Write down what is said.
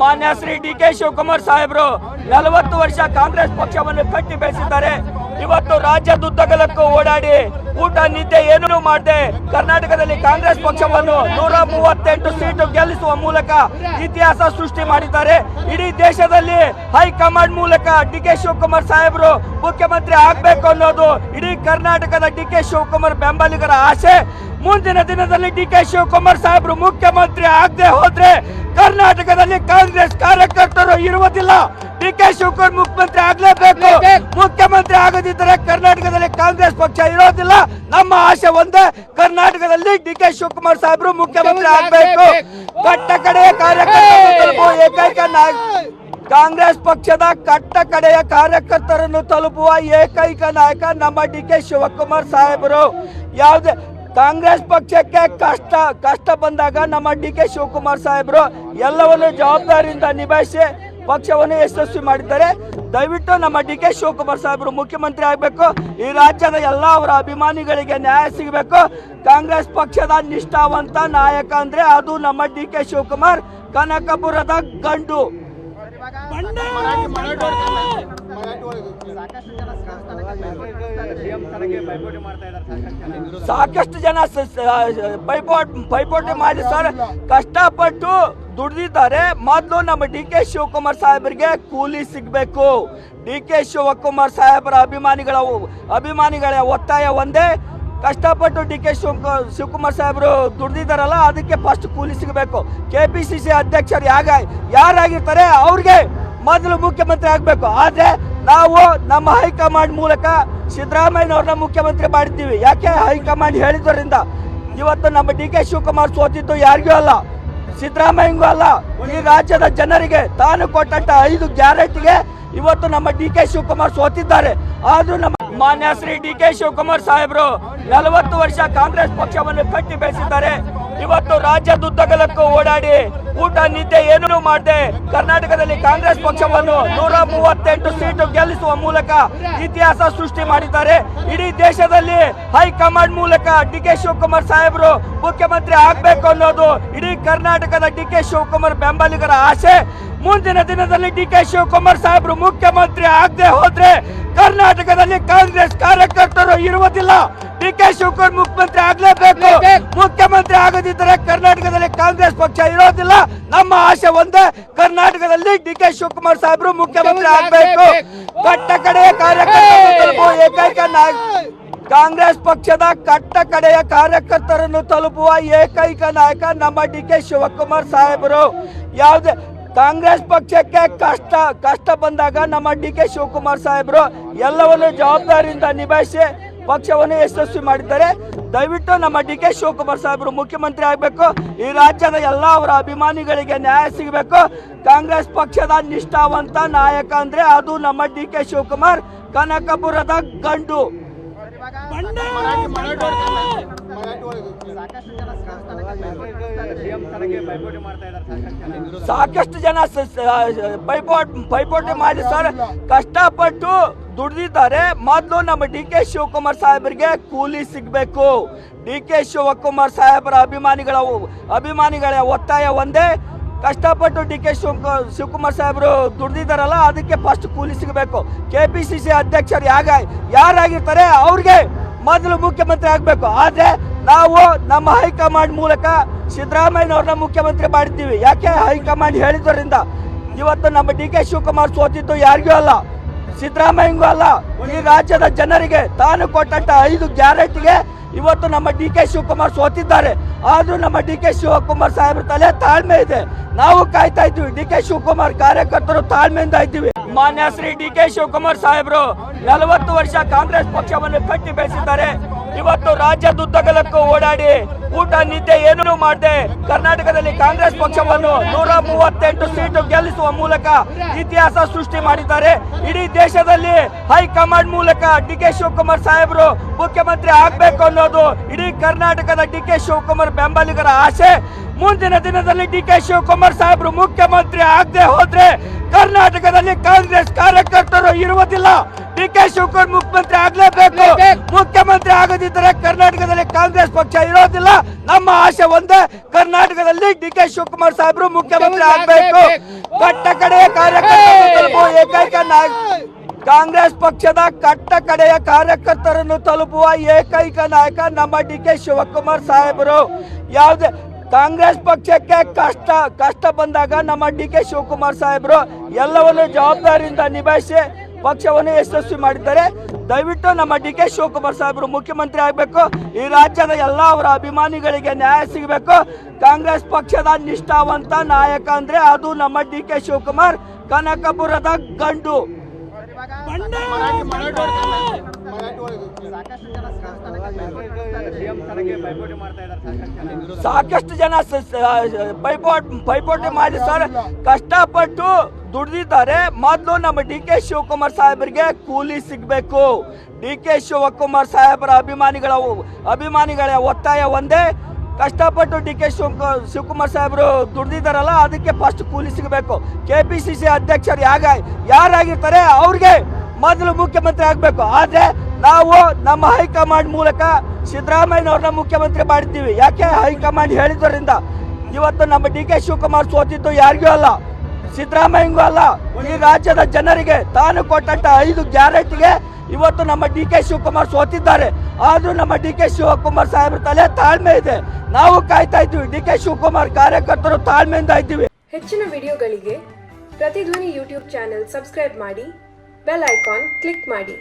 ಮಾನ್ಯ Shri D K Shivakumar ಸಾಹೇಬರು ನಲವತ್ತು ವರ್ಷ ಕಾಂಗ್ರೆಸ್ ಪಕ್ಷವನ್ನು ಕಟ್ಟಿ ಬೆಳೆಸಿದ್ದಾರೆ. ಇವತ್ತು ರಾಜ್ಯದುದ್ದಗಲಕ್ಕೂ ಓಡಾಡಿ ಊಟ, ನಿದ್ದೆ ಏನೂ ಮಾಡದೆ ಕರ್ನಾಟಕದಲ್ಲಿ ಕಾಂಗ್ರೆಸ್ ಪಕ್ಷವನ್ನು ನೂರ ಮೂವತ್ತೆಂಟು ಸೀಟು ಗೆಲ್ಲಿಸುವ ಮೂಲಕ ಇತಿಹಾಸ ಸೃಷ್ಟಿ ಮಾಡಿದ್ದಾರೆ. ಇಡೀ ದೇಶದಲ್ಲಿ ಹೈಕಮಾಂಡ್ ಮೂಲಕ ಡಿ ಕೆ ಶಿವಕುಮಾರ್ ಸಾಹೇಬರು ಮುಖ್ಯಮಂತ್ರಿ ಆಗ್ಬೇಕು ಅನ್ನೋದು ಇಡೀ ಕರ್ನಾಟಕದ ಡಿ ಕೆ ಶಿವಕುಮಾರ್ ಬೆಂಬಲಿಗರ ಆಸೆ. ಮುಂದಿನ ದಿನದಲ್ಲಿ ಡಿ ಕೆ ಶಿವಕುಮಾರ್ ಸಾಹೇಬರು ಮುಖ್ಯಮಂತ್ರಿ ಆಗದೆ ಹೋದ್ರೆ ಕರ್ನಾಟಕದಲ್ಲಿ ಕಾಂಗ್ರೆಸ್ ಕಾರ್ಯಕರ್ತರು ಇರುವುದಿಲ್ಲ. ಡಿ ಕೆ ಶಿವಕುಮಾರ್ ಮುಖ್ಯಮಂತ್ರಿ ಆಗ್ಲೇಬೇಕು. ಮುಖ್ಯಮಂತ್ರಿ ಆಗದಿದ್ದರೆ ಕರ್ನಾಟಕದಲ್ಲಿ ಕಾಂಗ್ರೆಸ್ ಪಕ್ಷ ಇರೋದಿಲ್ಲ. ನಮ್ಮ ಆಶೆ ಒಂದೇ ಕರ್ನಾಟಕದಲ್ಲಿ ಡಿ ಕೆ ಶಿವಕುಮಾರ್ ಸಾಹೇಬರು ಮುಖ್ಯಮಂತ್ರಿ ಆಗ್ಬೇಕು. ಕಟ್ಟ ಕಡೆಯ ಕಾರ್ಯಕರ್ತರು ಏಕೈಕ ನಾಯಕ. ಕಾಂಗ್ರೆಸ್ ಪಕ್ಷದ ಕಟ್ಟ ಕಡೆಯ ಕಾರ್ಯಕರ್ತರನ್ನು ತಲುಪುವ ಏಕೈಕ ನಾಯಕ ನಮ್ಮ ಡಿ ಕೆ ಶಿವಕುಮಾರ್ ಸಾಹೇಬರು. ಯಾವುದೇ ಕಾಂಗ್ರೆಸ್ ಪಕ್ಷಕ್ಕೆ ಕಷ್ಟ ಕಷ್ಟ ಬಂದಾಗ ನಮ್ಮ ಡಿ ಕೆ ಶಿವಕುಮಾರ್ ಸಾಹೇಬರು ಎಲ್ಲವನ್ನು ಜವಾಬ್ದಾರಿಯಿಂದ ನಿಭಾಯಿಸಿ ಪಕ್ಷವನ್ನು ಯಶಸ್ವಿ ಮಾಡಿದ್ದಾರೆ. ದಯವಿಟ್ಟು ನಮ್ಮ ಡಿ ಕೆ ಶಿವಕುಮಾರ್ ಸಾಹೇಬರು ಮುಖ್ಯಮಂತ್ರಿ ಆಗಬೇಕು. ಈ ರಾಜ್ಯದ ಎಲ್ಲ ಅವರ ಅಭಿಮಾನಿಗಳಿಗೆ ನ್ಯಾಯ ಸಿಗಬೇಕು. ಕಾಂಗ್ರೆಸ್ ಪಕ್ಷದ ನಿಷ್ಠಾವಂತ ನಾಯಕ ಅಂದ್ರೆ ಅದು ನಮ್ಮ ಡಿ ಕೆ ಶಿವಕುಮಾರ್ ಕನಕಪುರದ ಗಂಡು. ಸಾಕಷ್ಟು ಜನ ಪೈಪೋಟ್ ಪೈಪೋಟಿ ಮಾಡಿ ಸರ್. ಕಷ್ಟಪಟ್ಟು ದುಡ್ದಿದ್ದಾರೆ. ಮೊದಲು ನಮ್ಮ ಡಿ ಕೆ ಶಿವಕುಮಾರ್ ಸಾಹೇಬರಿಗೆ ಕೂಲಿ ಸಿಗಬೇಕು. ಡಿ ಕೆ ಶಿವಕುಮಾರ್ ಸಾಹೇಬರ ಅಭಿಮಾನಿಗಳ ಅಭಿಮಾನಿಗಳ ಒತ್ತಾಯ ಒಂದೇ. ಕಷ್ಟಪಟ್ಟು ಡಿ ಕೆ ಶಿವ ಶಿವಕುಮಾರ್ ಸಾಹೇಬರು ದುಡ್ದಿದ್ದಾರಲ್ಲ, ಅದಕ್ಕೆ ಫಸ್ಟ್ ಕೂಲಿ ಸಿಗಬೇಕು. ಕೆ ಪಿ ಸಿ ಸಿ ಅಧ್ಯಕ್ಷರು ಯಾಗ, ಯಾರಾಗಿರ್ತಾರೆ ಅವ್ರಿಗೆ ಮೊದಲು ಮುಖ್ಯಮಂತ್ರಿ ಆಗಬೇಕು. ಆದರೆ ನಾವು ನಮ್ಮ ಹೈಕಮಾಂಡ್ ಮೂಲಕ ಸಿದ್ದರಾಮಯ್ಯನವ್ರನ್ನ ಮುಖ್ಯಮಂತ್ರಿ ಮಾಡಿದ್ದೀವಿ. ಯಾಕೆ ಹೈಕಮಾಂಡ್ ಹೇಳಿದ್ರಿಂದ? ಇವತ್ತು ನಮ್ಮ ಡಿ ಕೆ ಶಿವಕುಮಾರ್ ಸೋತಿದ್ದು ಯಾರಿಗೂ ಅಲ್ಲ. ಸಿದ್ದರಾಮಯ್ಯಂಗೂ ಅಲ್ಲ, ಈ ರಾಜ್ಯದ ಜನರಿಗೆ ತಾನು ಕೊಟ್ಟಂತ ಐದು ಗ್ಯಾರಂಟಿಗೆ ಇವತ್ತು ನಮ್ಮ ಡಿ ಕೆ ಶಿವಕುಮಾರ್ ಸೋತಿದ್ದಾರೆ. ಆದ್ರೂ ನಮ್ಮ ಮಾನ್ಯ ಶ್ರೀ ಡಿ ಕೆ ಶಿವಕುಮಾರ್ ಸಾಹೇಬರು ನಲವತ್ತು ವರ್ಷ ಕಾಂಗ್ರೆಸ್ ಪಕ್ಷವನ್ನು ಕಟ್ಟಿ ಬೆಳೆಸಿದ್ದಾರೆ. ಇವತ್ತು ರಾಜ್ಯದುದ್ದಗಲಕ್ಕೂ ಓಡಾಡಿ ಊಟ, ನಿದ್ದೆ ಏನೂ ಮಾಡದೆ ಕರ್ನಾಟಕದಲ್ಲಿ ಕಾಂಗ್ರೆಸ್ ಪಕ್ಷವನ್ನು ನೂರ ಮೂವತ್ತೆಂಟು ಸೀಟು ಗೆಲ್ಲಿಸುವ ಮೂಲಕ ಇತಿಹಾಸ ಸೃಷ್ಟಿ ಮಾಡಿದ್ದಾರೆ. ಇಡೀ ದೇಶದಲ್ಲಿ ಹೈಕಮಾಂಡ್ ಮೂಲಕ ಡಿ ಕೆ ಶಿವಕುಮಾರ್ ಸಾಹೇಬರು ಮುಖ್ಯಮಂತ್ರಿ ಆಗ್ಬೇಕು ಅನ್ನೋದು ಇಡೀ ಕರ್ನಾಟಕದ ಡಿ ಕೆ ಶಿವಕುಮಾರ್ ಬೆಂಬಲಿಗರ ಆಸೆ. ಮುಂದಿನ ದಿನದಲ್ಲಿ ಡಿ ಕೆ ಶಿವಕುಮಾರ್ ಸಾಹೇಬರು ಮುಖ್ಯಮಂತ್ರಿ ಆಗದೆ ಹೋದ್ರೆ ಕರ್ನಾಟಕದಲ್ಲಿ ಕಾಂಗ್ರೆಸ್ ಕಾರ್ಯಕರ್ತರು ಇರುವುದಿಲ್ಲ. ಡಿ ಕೆ ಶಿವಕುಮಾರ್ ಮುಖ್ಯಮಂತ್ರಿ ಆಗ್ಲೇಬೇಕು. ಮುಖ್ಯಮಂತ್ರಿ ಆಗದಿದ್ದರೆ ಕರ್ನಾಟಕದಲ್ಲಿ ಕಾಂಗ್ರೆಸ್ ಪಕ್ಷ ಇರೋದಿಲ್ಲ. ನಮ್ಮ ಆಶೆ ಒಂದೇ ಕರ್ನಾಟಕದಲ್ಲಿ ಡಿ ಕೆ ಶಿವಕುಮಾರ್ ಸಾಹೇಬರು ಮುಖ್ಯಮಂತ್ರಿ ಆಗ್ಬೇಕು. ಕಟ್ಟ ಕಡೆಯ ಕಾರ್ಯಕರ್ತರು ಏಕೈಕ ನಾಯಕ ಕಾಂಗ್ರೆಸ್ ಪಕ್ಷದ ಕಟ್ಟ ಕಡೆಯ ಕಾರ್ಯಕರ್ತರನ್ನು ತಲುಪುವ ಏಕೈಕ ನಾಯಕ ನಮ್ಮ ಡಿ ಕೆ ಶಿವಕುಮಾರ್ ಸಾಹೇಬರು. ಯಾವುದೇ ಕಾಂಗ್ರೆಸ್ ಪಕ್ಷಕ್ಕೆ ಕಷ್ಟ ಕಷ್ಟ ಬಂದಾಗ ನಮ್ಮ ಡಿ ಕೆ ಶಿವಕುಮಾರ್ ಸಾಹೇಬರು ಎಲ್ಲವನ್ನು ಜವಾಬ್ದಾರಿಯಿಂದ ನಿಭಾಯಿಸಿ ಪಕ್ಷವನ್ನು ಯಶಸ್ವಿ ಮಾಡಿದ್ದಾರೆ. ದಯವಿಟ್ಟು ನಮ್ಮ ಡಿ ಕೆ ಶಿವಕುಮಾರ್ ಸಾಹೇಬರು ಮುಖ್ಯಮಂತ್ರಿ ಆಗಬೇಕು. ಈ ರಾಜ್ಯದ ಎಲ್ಲ ಅವರ ಅಭಿಮಾನಿಗಳಿಗೆ ನ್ಯಾಯ ಸಿಗಬೇಕು. ಕಾಂಗ್ರೆಸ್ ಪಕ್ಷದ ನಿಷ್ಠಾವಂತ ನಾಯಕ ಅಂದ್ರೆ ಅದು ನಮ್ಮ ಡಿ ಕೆ ಶಿವಕುಮಾರ್ ಕನಕಪುರದ ಗಂಡು. ಸಾಕಷ್ಟು ಜನ ಪೈಪೋಟ್ ಪೈಪೋಟಿ ಮಾಡಿ ಸರ್ ಕಷ್ಟಪಟ್ಟು ದುಡ್ದಿದ್ದಾರೆ. ಮೊದಲು ನಮ್ಮ ಡಿ ಕೆ ಶಿವಕುಮಾರ್ ಸಾಹೇಬರಿಗೆ ಕೂಲಿ ಸಿಗಬೇಕು. ಡಿ ಕೆ ಶಿವಕುಮಾರ್ ಸಾಹೇಬರ ಅಭಿಮಾನಿಗಳ ಅಭಿಮಾನಿಗಳ ಒತ್ತಾಯ ಒಂದೇ. ಕಷ್ಟಪಟ್ಟು ಡಿ ಕೆ ಶಿವ ಶಿವಕುಮಾರ್ ಸಾಹೇಬರು ದುಡ್ದಿದ್ದಾರಲ್ಲ, ಅದಕ್ಕೆ ಫಸ್ಟ್ ಕೂಲಿ ಸಿಗಬೇಕು. ಕೆ ಪಿ ಸಿ ಸಿ ಅಧ್ಯಕ್ಷರು ಯಾಗ, ಯಾರಾಗಿರ್ತಾರೆ ಅವ್ರಿಗೆ ಮೊದಲು ಮುಖ್ಯಮಂತ್ರಿ ಆಗಬೇಕು. ಆದರೆ ನಾವು ನಮ್ಮ ಹೈಕಮಾಂಡ್ ಮೂಲಕ ಸಿದ್ದರಾಮಯ್ಯನವ್ರನ್ನ ಮುಖ್ಯಮಂತ್ರಿ ಮಾಡಿದ್ದೀವಿ. ಯಾಕೆ ಹೈಕಮಾಂಡ್ ಹೇಳಿದ್ರಿಂದ? ಇವತ್ತು ನಮ್ಮ ಡಿ ಕೆ ಶಿವಕುಮಾರ್ ಸೋತಿದ್ದು ಯಾರಿಗೂ ಅಲ್ಲ. ಸಿದ್ದರಾಮಯ್ಯಂಗೂ ಅಲ್ಲ, ಈ ರಾಜ್ಯದ ಜನರಿಗೆ ತಾನು ಕೊಟ್ಟಂತ ಐದು ಗ್ಯಾರಂಟಿಗೆ ಇವತ್ತು ನಮ್ಮ ಡಿ ಕೆ ಶಿವಕುಮಾರ್ ಸೋತಿದ್ದಾರೆ. ಆದ್ರೂ ನಮ್ಮ ಡಿ ಕೆ ಶಿವಕುಮಾರ್ ಸಾಹೇಬ್ರ ತಲೆ ತಾಳ್ಮೆ ಇದೆ. ನಾವು ಕಾಯ್ತಾ ಇದ್ದೀವಿ, ಡಿ ಕೆ ಶಿವಕುಮಾರ್ ಕಾರ್ಯಕರ್ತರು ತಾಳ್ಮೆಯಿಂದ ಇದ್ದೀವಿ. ಮಾನ್ಯ ಶ್ರೀ ಡಿ ಕೆ ಶಿವಕುಮಾರ್ ಸಾಹೇಬರು, ನಲವತ್ತು ವರ್ಷ ಕಾಂಗ್ರೆಸ್ ಪಕ್ಷವನ್ನು ಕಟ್ಟಿ ಬೆಳೆಸಿದ್ದಾರೆ. ಇವತ್ತು ರಾಜ್ಯದುದ್ದಗಲಕ್ಕೂ ಓಡಾಡಿ ಊಟ, ನಿದ್ದೆ ಏನೂ ಮಾಡದೆ ಕರ್ನಾಟಕದಲ್ಲಿ ಕಾಂಗ್ರೆಸ್ ಪಕ್ಷವನ್ನು ನೂರ ಮೂವತ್ತೆಂಟು ಸೀಟು ಗೆಲ್ಲಿಸುವ ಮೂಲಕ ಇತಿಹಾಸ ಸೃಷ್ಟಿ ಮಾಡಿದ್ದಾರೆ. ಇಡೀ ದೇಶದಲ್ಲಿ ಹೈಕಮಾಂಡ್ ಮೂಲಕ ಡಿ ಕೆ ಶಿವಕುಮಾರ್ ಸಾಹೇಬರು ಮುಖ್ಯಮಂತ್ರಿ ಆಗ್ಬೇಕು ಅನ್ನೋದು ಇಡೀ ಕರ್ನಾಟಕದ ಡಿ ಕೆ ಶಿವಕುಮಾರ್ ಬೆಂಬಲಿಗರ ಆಸೆ. ಮುಂದಿನ ದಿನದಲ್ಲಿ ಡಿ ಕೆ ಶಿವಕುಮಾರ್ ಸಾಹೇಬರು ಮುಖ್ಯಮಂತ್ರಿ ಆಗದೆ ಹೋದ್ರೆ ಕರ್ನಾಟಕದಲ್ಲಿ ಕಾಂಗ್ರೆಸ್ ಕಾರ್ಯಕರ್ತರು ಇರುವುದಿಲ್ಲ. ಡಿ ಕೆ ಶಿವಕುಮಾರ್ ಮುಖ್ಯಮಂತ್ರಿ ಆಗ್ಲೇಬೇಕು. ಮುಖ್ಯಮಂತ್ರಿ ಆಗದಿದ್ದರೆ ಕರ್ನಾಟಕದಲ್ಲಿ ಕಾಂಗ್ರೆಸ್ ಪಕ್ಷ ಇರೋದಿಲ್ಲ. ನಮ್ಮ ಆಶೆ ಒಂದೇ ಕರ್ನಾಟಕದಲ್ಲಿ ಡಿ ಕೆ ಶಿವಕುಮಾರ್ ಸಾಹೇಬರು ಮುಖ್ಯಮಂತ್ರಿ ಆಗ್ಬೇಕು. ಕಟ್ಟ ಕಡೆಯ ಕಾರ್ಯಕರ್ತರು ಏಕೈಕ ನಾಯಕ ಕಾಂಗ್ರೆಸ್ ಪಕ್ಷದ ಕಟ್ಟ ಕಡೆಯ ಕಾರ್ಯಕರ್ತರನ್ನು ತಲುಪುವ ಏಕೈಕ ನಾಯಕ ನಮ್ಮ ಡಿ ಕೆ ಶಿವಕುಮಾರ್ ಸಾಹೇಬರು. ಯಾವುದೇ ಕಾಂಗ್ರೆಸ್ ಪಕ್ಷಕ್ಕೆ ಕಷ್ಟ ಕಷ್ಟ ಬಂದಾಗ ನಮ್ಮ ಡಿ ಕೆ ಶಿವಕುಮಾರ್ ಸಾಹೇಬರು ಎಲ್ಲವನ್ನು ಜವಾಬ್ದಾರಿಯಿಂದ ನಿಭಾಯಿಸಿ ಪಕ್ಷವನ್ನು ಯಶಸ್ವಿ ಮಾಡಿದ್ದಾರೆ. ದಯವಿಟ್ಟು ನಮ್ಮ ಡಿ ಕೆ ಶಿವಕುಮಾರ್ ಸಾಹೇಬರು ಮುಖ್ಯಮಂತ್ರಿ ಆಗಬೇಕು. ಈ ರಾಜ್ಯದ ಎಲ್ಲ ಅವರ ಅಭಿಮಾನಿಗಳಿಗೆ ನ್ಯಾಯ ಸಿಗಬೇಕು. ಕಾಂಗ್ರೆಸ್ ಪಕ್ಷದ ನಿಷ್ಠಾವಂತ ನಾಯಕ ಅಂದ್ರೆ ಅದು ನಮ್ಮ ಡಿ ಕೆ ಶಿವಕುಮಾರ್ ಕನಕಪುರದ ಗಂಡು. ಸಾಕಷ್ಟು ಜನ. ಪೈಪೋಟ್ ಪೈಪೋಟಿ ಮಾಡಿ ಸರ್ ಕಷ್ಟಪಟ್ಟು ದುಡ್ದಿದ್ದಾರೆ. ಮೊದಲು ನಮ್ಮ ಡಿ ಕೆ ಶಿವಕುಮಾರ್ ಸಾಹೇಬರಿಗೆ ಕೂಲಿ ಸಿಗಬೇಕು. ಡಿ ಕೆ ಶಿವಕುಮಾರ್ ಸಾಹೇಬರ ಅಭಿಮಾನಿಗಳ ಅಭಿಮಾನಿಗಳ ಒತ್ತಾಯ ಒಂದೇ. ಕಷ್ಟಪಟ್ಟು ಡಿ ಕೆ ಶಿವ ಶಿವಕುಮಾರ್ ಸಾಹೇಬರು ದುಡ್ದಿದ್ದಾರಲ್ಲ ಅದಕ್ಕೆ ಫಸ್ಟ್ ಕೂಲಿ ಸಿಗಬೇಕು. ಕೆ ಪಿ ಸಿ ಸಿ ಅಧ್ಯಕ್ಷರು ಯಾಗ ಯಾರಾಗಿರ್ತಾರೆ ಅವ್ರಿಗೆ ಮೊದಲು ಮುಖ್ಯಮಂತ್ರಿ ಆಗಬೇಕು. ಆದರೆ ನಾವು ನಮ್ಮ ಹೈಕಮಾಂಡ್ ಮೂಲಕ ಸಿದ್ದರಾಮಯ್ಯನವ್ರನ್ನ ಮುಖ್ಯಮಂತ್ರಿ ಮಾಡಿದ್ದೀವಿ. ಯಾಕೆ ಹೈಕಮಾಂಡ್ ಹೇಳಿದ್ದರಿಂದ ಇವತ್ತು ನಮ್ಮ ಡಿ ಕೆ ಶಿವಕುಮಾರ್ ಸೋತಿದ್ದು ಯಾರಿಗೂ ಅಲ್ಲ. ಸಿದ್ದರಾಮಯ್ಯಂಗೂ ಅಲ್ಲ. ಈ ರಾಜ್ಯದ ಜನರಿಗೆ ತಾನು ಕೊಟ್ಟಂತ ಐದು ಗ್ಯಾರಂಟಿಗೆ ಇವತ್ತು ನಮ್ಮ ಡಿ ಕೆ ಶಿವಕುಮಾರ್ ಸೋತಿದ್ದಾರೆ. ಆದರೂ ನಮ್ಮ ಡಿ ಕೆ ಶಿವಕುಮಾರ್ ಸಾಹೇಬ್ರ ತಲೆ ತಾಳ್ಮೆ ಇದೆ. ನಾವು ಕಾಯ್ತಾ ಇದ್ದೀವಿ. ಡಿ ಕೆ ಶಿವಕುಮಾರ್ ಕಾರ್ಯಕರ್ತರು ತಾಳ್ಮೆಯಿಂದ ಇದ್ದೀವಿ. ಹೆಚ್ಚಿನ ವಿಡಿಯೋಗಳಿಗೆ ಪ್ರತಿಧ್ವನಿ ಯೂಟ್ಯೂಬ್ ಚಾನೆಲ್ ಸಬ್ಸ್ಕ್ರೈಬ್ ಮಾಡಿ, ಬೆಲ್ ಐಕಾನ್ ಕ್ಲಿಕ್ ಮಾಡಿ.